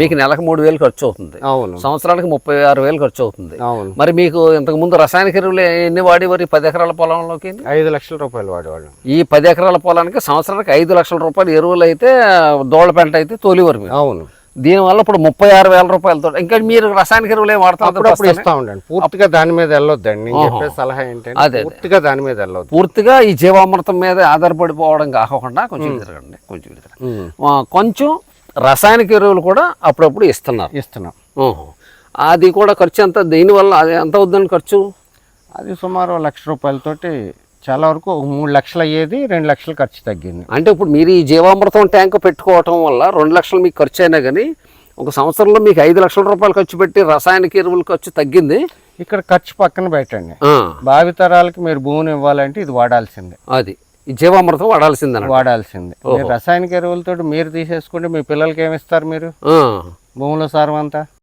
మీకు నెలకు మూడు వేలు ఖర్చు అవుతుంది. అవును. సంవత్సరానికి ముప్పై ఆరు వేలు ఖర్చు అవుతుంది. మరి మీకు ఇంతకు ముందు రసాయనిక ఎరువులు ఎన్ని వాడేవారు ఈ పది ఎకరాల పొలంలోకి? ఐదు లక్షల రూపాయలు వాడేవాళ్ళం. ఈ పది ఎకరాల పొలానికి సంవత్సరానికి ఐదు లక్షల రూపాయలు ఎరువులు అయితే దోళ్ళ పెంట అయితే తోలివారు మీరు. అవును. దీనివల్ల ఇప్పుడు ముప్పై ఆరు వేల రూపాయలతో ఇంకా మీరు రసాయనిక ఎరువులు అప్పుడప్పుడు ఇస్తా ఉండండి. పూర్తిగా దాని మీద వెళ్ళొద్దండి. నేను చెప్పే సలహా ఏంటంటే. పూర్తిగా దాని మీద వెళ్ళొద్దు. పూర్తిగా ఈ జీవామృతం మీద ఆధారపడిపోవడం కాకుండా కొంచెం తిరగండి కొంచెం కొంచెం రసాయనిక ఎరువులు కూడా అప్పుడప్పుడు ఇస్తున్నారు. ఇస్తున్నాం. అది కూడా ఖర్చు ఎంత? దీనివల్ల? అది ఎంత అవుతుందండి ఖర్చు? అది సుమారు లక్ష రూపాయలతోటి చాలా వరకు మూడు లక్షలు అయ్యేది రెండు లక్షలు ఖర్చు తగ్గింది. అంటే ఇప్పుడు మీరు ఈ జీవామృతం ట్యాంక్ పెట్టుకోవటం వల్ల రెండు లక్షలు మీకు ఖర్చు అయినా కానీ ఒక సంవత్సరంలో మీకు ఐదు లక్షల రూపాయలు ఖర్చు పెట్టి రసాయనిక ఎరువుల ఖర్చు తగ్గింది. ఇక్కడ ఖర్చు పక్కన పెట్టండి. భావితరాలకి మీరు భూమిని ఇవ్వాలంటే ఇది వాడాల్సిందే. అది. ఈ జీవామృతం వాడాల్సిందే. మీరు రసాయనిక ఎరువులతో మీరు తీసేసుకుంటే మీ పిల్లలకి ఏమి ఇస్తారు మీరు భూమిలో సారం అంతా?